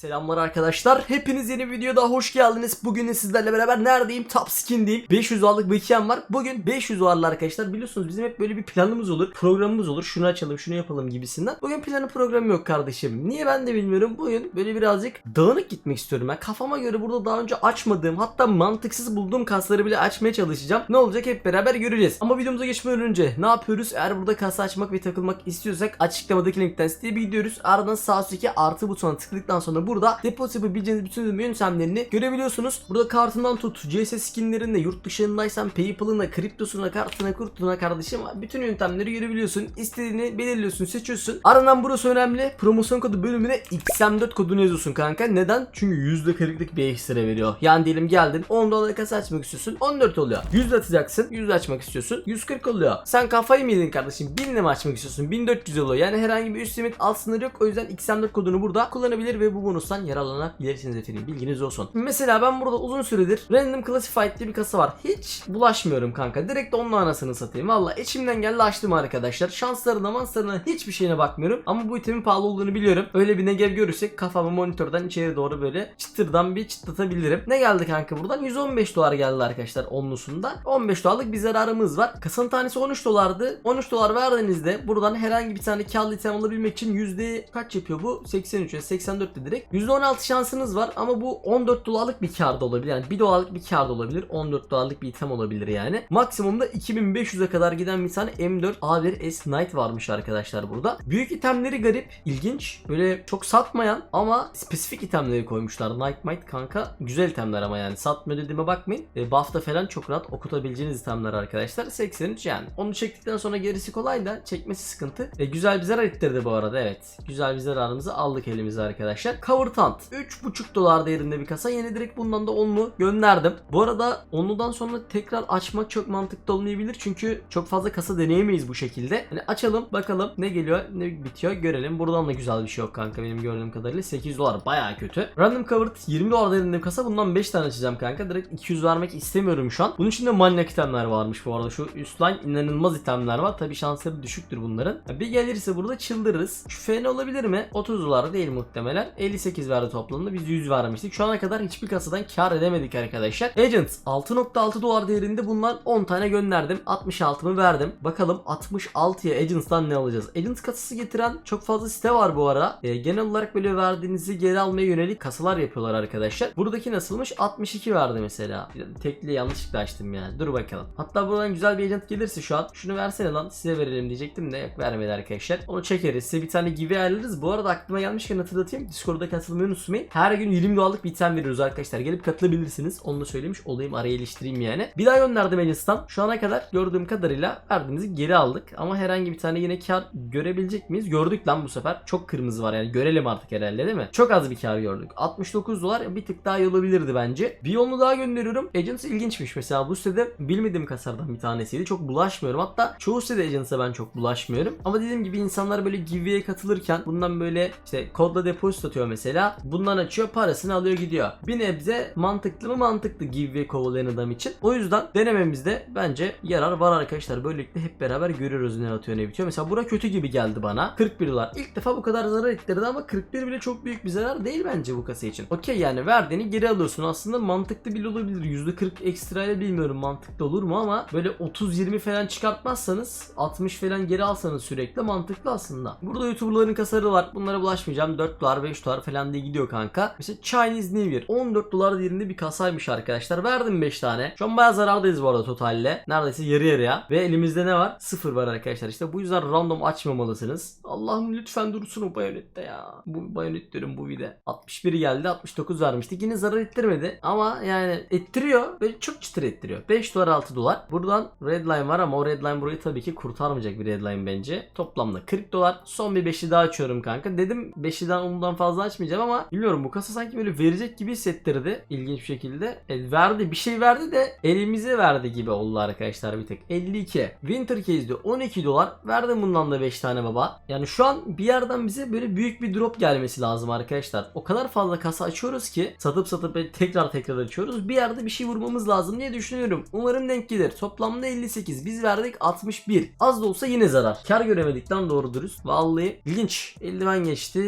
Selamlar arkadaşlar. Hepiniz yeni bir videoda hoş geldiniz. Bugün sizlerle beraber neredeyim? Top Skin'deyim. 500 dolarlık bir var. Bugün 500 dolarlı arkadaşlar. Biliyorsunuz bizim hep böyle bir planımız olur. Programımız olur. Şunu açalım, şunu yapalım gibisinden. Bugün planı programı yok kardeşim. Niye ben de bilmiyorum. Bugün böyle birazcık dağınık gitmek istiyorum. Ben kafama göre burada daha önce açmadığım hatta mantıksız bulduğum kasları bile açmaya çalışacağım. Ne olacak hep beraber göreceğiz. Ama videomuza geçmeden önce ne yapıyoruz? Eğer burada kasa açmak ve takılmak istiyorsak açıklamadaki linkten siteye gidiyoruz. Ardından sağ üstteki artı butonuna tıkladıktan sonra burada depozit yapabileceğiniz bütün yöntemlerini görebiliyorsunuz. Burada kartından tut, CS skinlerinde, yurt dışındaysan Paypal'ına, kriptosuna, kartına, kurtuna kardeşim bütün yöntemleri görebiliyorsun. İstediğini belirliyorsun, seçiyorsun. Ardından burası önemli. Promosyon kodu bölümüne XM4 kodunu yazıyorsun kanka. Neden? Çünkü %40'lık bir ekstra veriyor. Yani diyelim geldin 10 dolar kasa açmak istiyorsun 14 oluyor. 100 atacaksın 100 açmak istiyorsun 140 oluyor. Sen kafayı mı yedin kardeşim 1000 mi açmak istiyorsun 1400 oluyor. Yani herhangi bir üst limit alt sınır yok. O yüzden XM4 kodunu burada kullanabilir ve bu bonustan yararlanabilirsiniz efendim. Bilginiz olsun. Mesela ben burada uzun süredir Random Classified diye bir kasa var. Hiç bulaşmıyorum kanka. Direkt onun anasını satayım. Valla içimden geldi açtım arkadaşlar. Şanslarına manslarına hiçbir şeyine bakmıyorum. Ama bu itemin pahalı olduğunu biliyorum. Öyle bir negev görürsek kafamı monitörden içeri doğru böyle çıtırdan bir çıtlatabilirim. Ne geldi kanka buradan? 115 dolar geldi arkadaşlar onlusundan. 15 dolarlık bir zararımız var. Kasanın tanesi 13 dolardı. 13 dolar verdiğinizde buradan herhangi bir tane karlı item alabilmek için yüzde kaç yapıyor bu? 83 ya 84 de direkt. %16 şansınız var ama bu 14 dolarlık bir kar da olabilir. Yani 1 dolarlık bir kar da olabilir. 14 dolarlık bir item olabilir yani. Maksimumda 2500'e kadar giden bir tane M4 A1S Knight varmış arkadaşlar burada. Büyük itemleri garip, ilginç. Böyle çok satmayan ama spesifik itemleri koymuşlar. Knight Might kanka güzel itemler ama yani satmıyor dediğime bakmayın. E, buff'ta falan çok rahat okutabileceğiniz itemler arkadaşlar. 83 yani. Onu çektikten sonra gerisi kolay da çekmesi sıkıntı. E, güzel bir zarar ettirdi bu arada evet. Güzel bir zararımızı aldık elimize arkadaşlar. Cover Tant 3.5 dolar değerinde bir kasa. Yeni direkt bundan da 10'lu gönderdim. Bu arada 10'ludan sonra tekrar açmak çok mantıklı olmayabilir. Çünkü çok fazla kasa deneyemeyiz bu şekilde. Hani açalım bakalım ne geliyor ne bitiyor görelim. Buradan da güzel bir şey yok kanka benim gördüğüm kadarıyla. 8 dolar baya kötü. Random Covered 20 dolar değerinde bir kasa. Bundan 5 tane açacağım kanka. Direkt 200 vermek istemiyorum şu an. Bunun içinde manyak itemler varmış bu arada. Şu üst line inanılmaz itemler var. Tabi şansları düşüktür bunların. Bir gelirse burada çıldırırız. Şu FN olabilir mi? 30 dolar değil muhtemelen. 58 verdi toplamda. Biz 100 vermiştik. Şu ana kadar hiçbir kasadan kar edemedik arkadaşlar. Agents 6.6 dolar değerinde bunlar 10 tane gönderdim. 66'mı verdim. Bakalım 66'ya Agents'tan ne alacağız? Agents kasası getiren çok fazla site var bu ara. Ee, genel olarak böyle verdiğinizi geri almaya yönelik kasalar yapıyorlar arkadaşlar. Buradaki nasılmış? 62 verdi mesela. Tekli yanlışlıkla açtım yani. Dur bakalım. Hatta buradan güzel bir agent gelirse şu an şunu versene lan size verelim diyecektim de yok vermedi arkadaşlar. Onu çekeriz. Size bir tane gibi ayarlarız. Bu arada aklıma gelmişken hatırlatayım. Discord'da katılmayı unutmayın. Her gün 20 dolarlık bir item veriyoruz arkadaşlar. Gelip katılabilirsiniz. Onu da söylemiş olayım. Araya iliştireyim yani. Bir daha gönderdim Agents'tan. Şu ana kadar gördüğüm kadarıyla verdiğimizi geri aldık. Ama herhangi bir tane yine kar görebilecek miyiz? Gördük lan bu sefer. Çok kırmızı var yani. Görelim artık herhalde değil mi? Çok az bir kar gördük. 69 dolar bir tık daha iyi olabilirdi bence. Bir yolunu daha gönderiyorum. Agents ilginçmiş mesela. Bu sitede bilmediğim kasardan bir tanesiydi. Çok bulaşmıyorum. Hatta çoğu sitede Agents'a ben çok bulaşmıyorum. Ama dediğim gibi insanlar böyle giveaway'e katılırken bundan böyle işte kodla depozit atıyor mesela. Bundan açıyor parasını alıyor gidiyor. Bir nebze mantıklı mı mantıklı giveaway kovalayan adam için. O yüzden denememizde bence yarar var arkadaşlar. Böylelikle hep beraber görüyoruz ne atıyor ne bitiyor. Mesela bura kötü gibi geldi bana. 41 dolar. İlk defa bu kadar zarar ettirdi ama 41 bile çok büyük bir zarar değil bence bu kasa için. Okey yani verdiğini geri alıyorsun. Aslında mantıklı bile olabilir. %40 ekstra ile bilmiyorum mantıklı olur mu ama böyle 30-20 falan çıkartmazsanız 60 falan geri alsanız sürekli mantıklı aslında. Burada YouTuber'ların kasarı var. Bunlara bulaşmayacağım. 4 dolar 5 dolar falan diye gidiyor kanka. Mesela Chinese New Year 14 dolar değerinde bir kasaymış arkadaşlar. Verdim 5 tane. Şu an bayağı zarardayız bu arada totalle. Neredeyse yarı yarıya. Ve elimizde ne var? 0 var arkadaşlar. İşte bu yüzden random açmamalısınız. Allah'ım lütfen dursun o bayonette ya. Bu bayonet diyorum bu vide. 61 geldi 69 vermiştik. Yine zarar ettirmedi. Ama yani ettiriyor. Ve çok çıtır ettiriyor. 5 dolar 6 dolar. Buradan redline var ama o redline burayı tabii ki kurtarmayacak bir redline bence. Toplamda 40 dolar. Son bir 5'i daha açıyorum kanka. Dedim 5'iden ondan fazla açmayacağım ama bilmiyorum bu kasa sanki böyle verecek gibi hissettirdi. İlginç bir şekilde. E, verdi bir şey verdi de elimize verdi gibi oldu arkadaşlar bir tek. 52. Winter Case'de 12 dolar. Verdim bundan da 5 tane baba. Yani şu an bir yerden bize böyle büyük bir drop gelmesi lazım arkadaşlar. O kadar fazla kasa açıyoruz ki satıp satıp böyle tekrar tekrar açıyoruz. Bir yerde bir şey vurmamız lazım diye düşünüyorum. Umarım denk gelir. Toplamda 58. Biz verdik 61. Az da olsa yine zarar. Kar göremedik lan doğru dürüst. Vallahi ilginç. Eldiven geçti.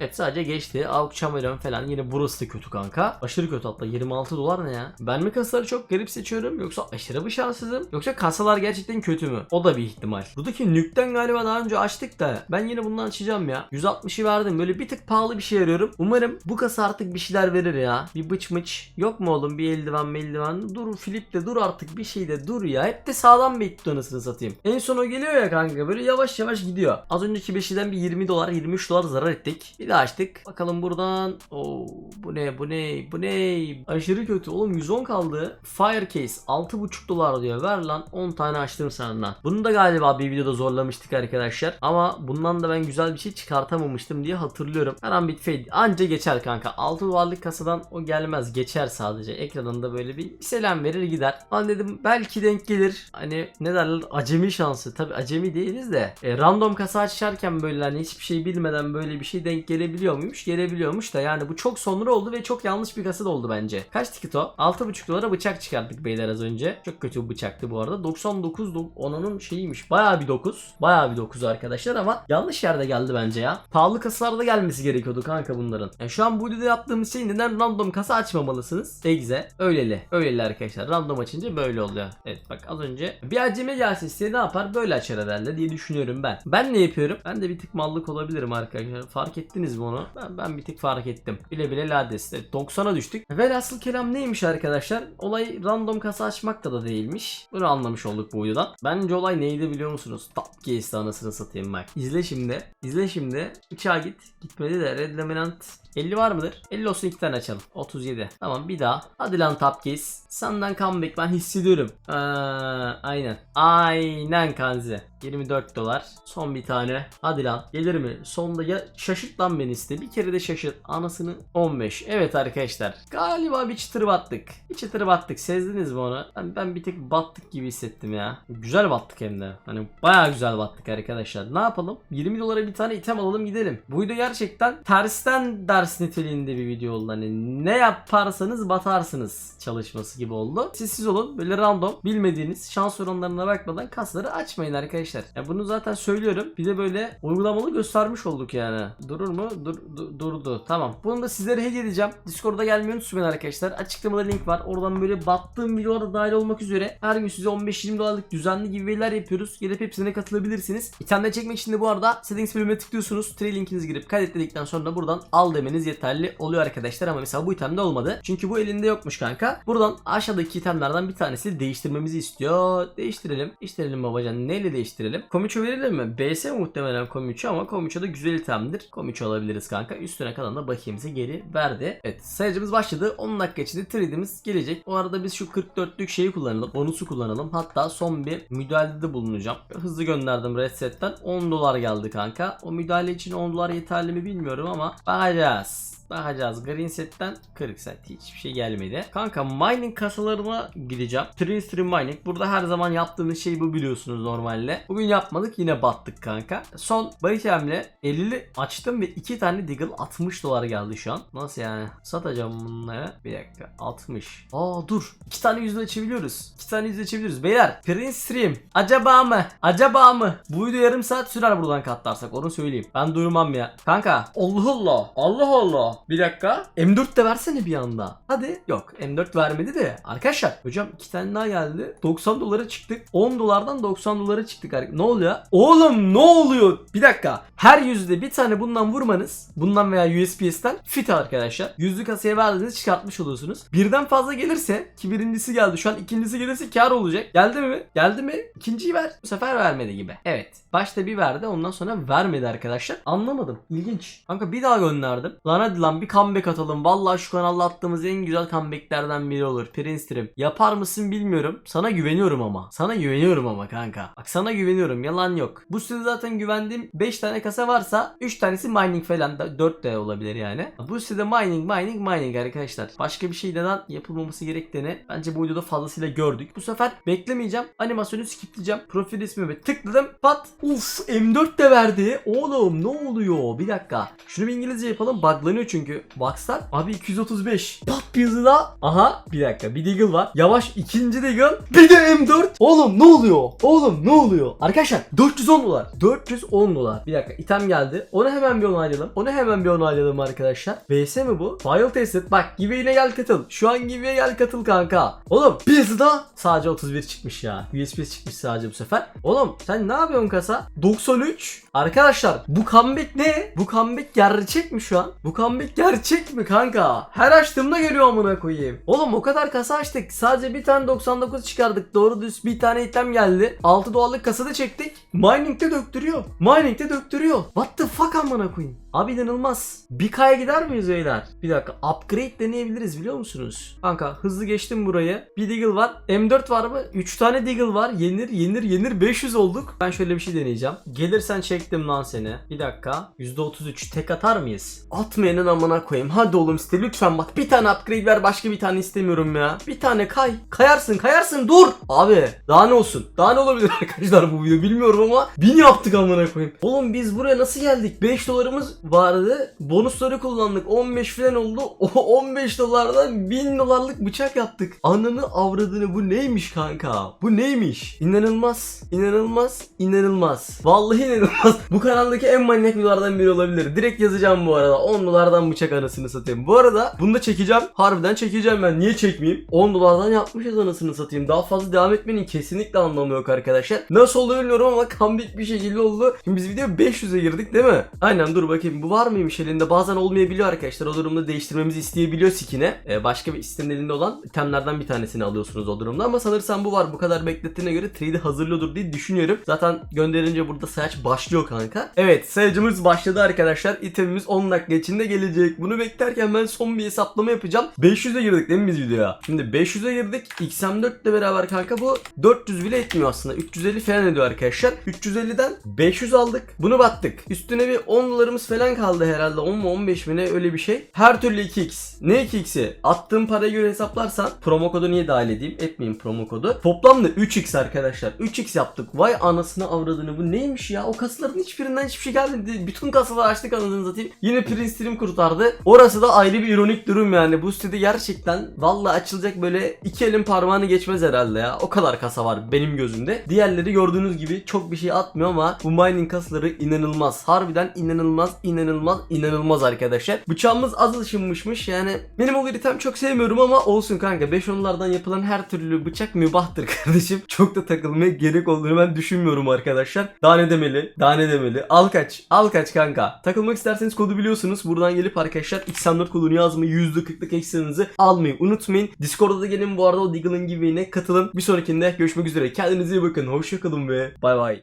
Evet sadece geçti geçti. Avuk Chameleon falan yine burası da kötü kanka. Aşırı kötü hatta 26 dolar ne ya? Ben mi kasaları çok garip seçiyorum yoksa aşırı bir şanssızım yoksa kasalar gerçekten kötü mü? O da bir ihtimal. Buradaki nükten galiba daha önce açtık da ben yine bundan açacağım ya. 160'ı verdim böyle bir tık pahalı bir şey arıyorum. Umarım bu kasa artık bir şeyler verir ya. Bir bıç mıç. Yok mu oğlum bir eldiven meldiven. Dur Filip de dur artık bir şey de dur ya. Hep de sağlam bekliyor anasını satayım. En son o geliyor ya kanka böyle yavaş yavaş gidiyor. Az önceki beşiden bir 20 dolar 23 dolar zarar ettik. Bir daha açtık. Bakalım buradan. Oo bu ne bu ne bu ne. Aşırı kötü oğlum 110 kaldı. Firecase 6,5 dolar diyor. Ver lan 10 tane açtım senden. Bunu da galiba bir videoda zorlamıştık arkadaşlar. Ama bundan da ben güzel bir şey çıkartamamıştım diye hatırlıyorum. Her an bit fade. Anca geçer kanka. 6 dolarlık kasadan o gelmez. Geçer sadece. Ekranında böyle bir selam verir gider. Ben dedim belki denk gelir. Hani ne derler acemi şansı. Tabi acemi değiliz de. E, random kasa açarken böyle hani hiçbir şey bilmeden böyle bir şey denk gelebiliyor muymuş? Gelebiliyormuş da yani bu çok sonra oldu ve çok yanlış bir kasa da oldu bence. Kaç ticket o? 6,5 dolara bıçak çıkarttık beyler az önce. Çok kötü bir bıçaktı bu arada. 99 do- onanın şeyiymiş. Bayağı bir 9. Bayağı bir 9 arkadaşlar ama yanlış yerde geldi bence ya. Pahalı kasalarda gelmesi gerekiyordu kanka bunların. Yani şu an bu videoda yaptığımız şey neden random kasa açmamalısınız? Egze. Öyleli. Öyleli arkadaşlar. Random açınca böyle oluyor. Evet bak az önce bir acemi gelse size ne yapar? Böyle açar herhalde diye düşünüyorum ben. Ben ne yapıyorum? Ben de bir tık mallık olabilirim arkadaşlar. Fark ettiniz mi onu? Ben, ben bir tık fark ettim. Bile bile lades. Evet, 90'a düştük. Velhasıl kelam neymiş arkadaşlar? Olay random kasa açmakta da değilmiş. Bunu anlamış olduk bu videodan. Bence olay neydi biliyor musunuz? Top Case'de anasını satayım bak. İzle şimdi. İzle şimdi. Uçağa git. Gitmedi de Red Laminant 50 var mıdır? 50 olsun 2 tane açalım. 37. Tamam bir daha. Hadi lan top case. Senden comeback ben hissediyorum. Aa, aynen. Aynen kanzi. 24 dolar. Son bir tane. Hadi lan. Gelir mi? Sonda ya şaşırt lan beni iste. Bir de şaşırt. Anasını 15. Evet arkadaşlar. Galiba bir çıtır battık. Bir çıtır battık. Sezdiniz mi onu? Ben, ben bir tek battık gibi hissettim ya. Güzel battık hem de. Hani baya güzel battık arkadaşlar. Ne yapalım? 20 dolara bir tane item alalım gidelim. Bu video gerçekten tersten ders niteliğinde bir video oldu. Hani ne yaparsanız batarsınız çalışması gibi oldu. Siz siz olun. Böyle random bilmediğiniz şans oranlarına bakmadan kasları açmayın arkadaşlar. Ya bunu zaten söylüyorum. Bir de böyle uygulamalı göstermiş olduk yani. Durur mu? Dur, du- durdu. Tamam. Bunu da sizlere hediye edeceğim. Discord'a gelmeyi unutmayın arkadaşlar. Açıklamada link var. Oradan böyle battığım videolara dahil olmak üzere her gün size 15-20 dolarlık düzenli giveaway'ler yapıyoruz. Gelip hepsine katılabilirsiniz. İtemleri çekmek için de bu arada settings bölümüne tıklıyorsunuz. Trade linkinizi girip kaydettikten sonra buradan al demeniz yeterli oluyor arkadaşlar. Ama mesela bu itemde olmadı. Çünkü bu elinde yokmuş kanka. Buradan aşağıdaki itemlerden bir tanesi değiştirmemizi istiyor. Değiştirelim. Değiştirelim babacan. Neyle değiştirelim? Komiço verelim mi? BS muhtemelen Komiço ama Komiço da güzel itemdir. Komiço alabiliriz kanka. Üstüne kalan da bakiyemizi geri verdi. Evet sayacımız başladı. 10 dakika içinde trade'imiz gelecek. O arada biz şu 44'lük şeyi kullanalım. Bonusu kullanalım. Hatta son bir müdahalede de bulunacağım. Hızlı gönderdim Red Set'ten. 10 dolar geldi kanka. O müdahale için 10 dolar yeterli mi bilmiyorum ama bakacağız. Bakacağız. Green Set'ten 40 set hiçbir şey gelmedi. Kanka mining kasalarına gideceğim. Train Stream Mining. Burada her zaman yaptığımız şey bu biliyorsunuz normalde. Bugün yapmadık yine battık kanka. Son barikemle 50'li açtım ve 2 tane Deagle 60 dolar geldi şu an. Nasıl yani? Satacağım bunları. Bir dakika 60. Aa dur. 2 tane yüzde açabiliyoruz. 2 tane yüzde açabiliyoruz. Beyler Prince Stream. Acaba mı? Acaba mı? Bu video yarım saat sürer buradan katlarsak onu söyleyeyim. Ben durmam ya. Kanka Allah Allah. Allah Allah. Bir dakika. M4 de versene bir anda. Hadi. Yok M4 vermedi de. Arkadaşlar hocam iki tane daha geldi. 90 dolara çıktık. 10 dolardan 90 dolara çıktık. Ne oluyor? Oğlum ne oluyor? Bir dakika. Her yüzde bir tane bundan vurmanız. Bundan veya USPS'ten fit arkadaşlar. Yüzlü kasaya verdiğiniz çıkartmış oluyorsunuz. Birden fazla gelirse ki birincisi geldi. Şu an ikincisi gelirse kar olacak. Geldi mi? Geldi mi? İkinciyi ver. Bu sefer vermedi gibi. Evet. Başta bir verdi ondan sonra vermedi arkadaşlar. Anlamadım. İlginç. Kanka bir daha gönderdim. Lan hadi lan bir comeback atalım. Vallahi şu kanalda attığımız en güzel comebacklerden biri olur. Prince Trim. Yapar mısın bilmiyorum. Sana güveniyorum ama. Sana güveniyorum ama kanka. Bak sana güveniyorum. Yalan yok. Bu sitede zaten güvendiğim 5 tane kasa varsa 3 tanesi mining falan da 4 de olabilir yani. Bu sitede mining mining mining arkadaşlar. Başka bir şey neden yapılmaması gerektiğini bence bu videoda fazlasıyla gördük. Bu sefer beklemeyeceğim. Animasyonu skipleyeceğim. Profil ismimi tıkladım. Pat. Uf M4 de verdi. Oğlum ne oluyor? Bir dakika. Şunu bir İngilizce yapalım. Buglanıyor çünkü. Çünkü boxlar. Abi 235. Pat bir hızla. Aha bir dakika bir Deagle var. Yavaş ikinci Deagle. Bir de M4. Oğlum ne oluyor? Oğlum ne oluyor? Arkadaşlar 410 dolar. 410 dolar. Bir dakika item geldi. Onu hemen bir onaylayalım. Onu hemen bir onaylayalım arkadaşlar. VS mi bu? File tested. Bak giveaway'ine gel katıl. Şu an giveaway'e gel katıl kanka. Oğlum hızda sadece 31 çıkmış ya. USB çıkmış sadece bu sefer. Oğlum sen ne yapıyorsun kasa? 93. Arkadaşlar bu comeback ne? Bu comeback gerçek mi şu an? Bu comeback gerçek mi kanka? Her açtığımda geliyor amına koyayım. Oğlum o kadar kasa açtık. Sadece bir tane 99 çıkardık. Doğru düz bir tane item geldi. 6 dolarlık kasada çektik. Mining'de döktürüyor. Mining'de döktürüyor. What the fuck amına koyayım? Abi inanılmaz. Bir kaya gider miyiz beyler? Bir dakika. Upgrade deneyebiliriz biliyor musunuz? Kanka hızlı geçtim burayı. Bir Deagle var. M4 var mı? 3 tane Deagle var. Yenir yenir yenir 500 olduk. Ben şöyle bir şey deneyeceğim. Gelirsen çektim lan seni. Bir dakika. %33 tek atar mıyız? Atmayanın amına koyayım. Hadi oğlum iste lütfen bak. Bir tane upgrade ver başka bir tane istemiyorum ya. Bir tane kay. Kayarsın kayarsın dur. Abi daha ne olsun? Daha ne olabilir arkadaşlar bu video bilmiyorum ama 1000 yaptık amına koyayım. Oğlum biz buraya nasıl geldik? 5 dolarımız vardı. Bonusları kullandık. 15 falan oldu. O 15 dolardan 1000 dolarlık bıçak yaptık. Ananı avradını bu neymiş kanka? Bu neymiş? İnanılmaz. İnanılmaz. inanılmaz. Vallahi inanılmaz. Bu kanaldaki en manyak videolardan biri olabilir. Direkt yazacağım bu arada. 10 dolardan bıçak anasını satayım. Bu arada bunu da çekeceğim. Harbiden çekeceğim ben. Niye çekmeyeyim? 10 dolardan yapmışız anasını satayım. Daha fazla devam etmenin kesinlikle anlamı yok arkadaşlar. Nasıl oldu bilmiyorum ama comeback bir şekilde oldu. Şimdi biz video 500'e girdik değil mi? Aynen dur bakayım. Bu var mıymış elinde? Bazen olmayabiliyor arkadaşlar. O durumda değiştirmemizi isteyebiliyor skine. Ee, başka bir istemin elinde olan itemlerden bir tanesini alıyorsunuz o durumda. Ama sanırsam bu var. Bu kadar beklettiğine göre trade hazırlıyordur diye düşünüyorum. Zaten gönderince burada sayaç başlıyor kanka. Evet sayacımız başladı arkadaşlar. İtemimiz 10 dakika içinde gelecek. Bunu beklerken ben son bir hesaplama yapacağım. 500'e girdik değil mi biz videoya? Şimdi 500'e girdik. XM4 ile beraber kanka bu 400 bile etmiyor aslında. 350 falan ediyor arkadaşlar. 350'den 500 aldık. Bunu battık. Üstüne bir 10 dolarımız falan kaldı herhalde. 10 mu 15 mi ne öyle bir şey. Her türlü 2x. Ne 2x'i? Attığım paraya göre hesaplarsan promo kodu niye dahil edeyim? Etmeyeyim promo kodu. Toplamda 3x arkadaşlar. 3x yaptık. Vay anasını avradını bu neymiş ya? O kasaların hiçbirinden hiçbir şey gelmedi. Bütün kasaları açtık anasını satayım. Yine Prince Stream kurtardı. Orası da ayrı bir ironik durum yani. Bu sitede gerçekten valla açılacak böyle iki elin parmağını geçmez herhalde ya. O kadar kasa var benim gözümde. Diğerleri gördüğünüz gibi çok bir şey atmıyor ama bu mining kasaları inanılmaz. Harbiden inanılmaz, inanılmaz, inanılmaz arkadaşlar. Bıçağımız az ışınmışmış yani. Benim o item çok sevmiyorum ama olsun kanka. 5 onlardan yapılan her türlü bıçak mübahtır kardeşim. Çok da takılmaya gerek olduğunu ben düşünmüyorum arkadaşlar. Daha ne demeli? Daha ne demeli? Al kaç. Al kaç kanka. Takılmak isterseniz kodu biliyorsunuz. Buradan gelip arkadaşlar XM4 kodunu yazmayı %40'lık ekstrenizi almayı unutmayın. Discord'da da gelin bu arada o Diggle'ın gibiğine katılın. Bir sonrakinde görüşmek üzere. Kendinize iyi bakın. Hoşçakalın ve bay bay.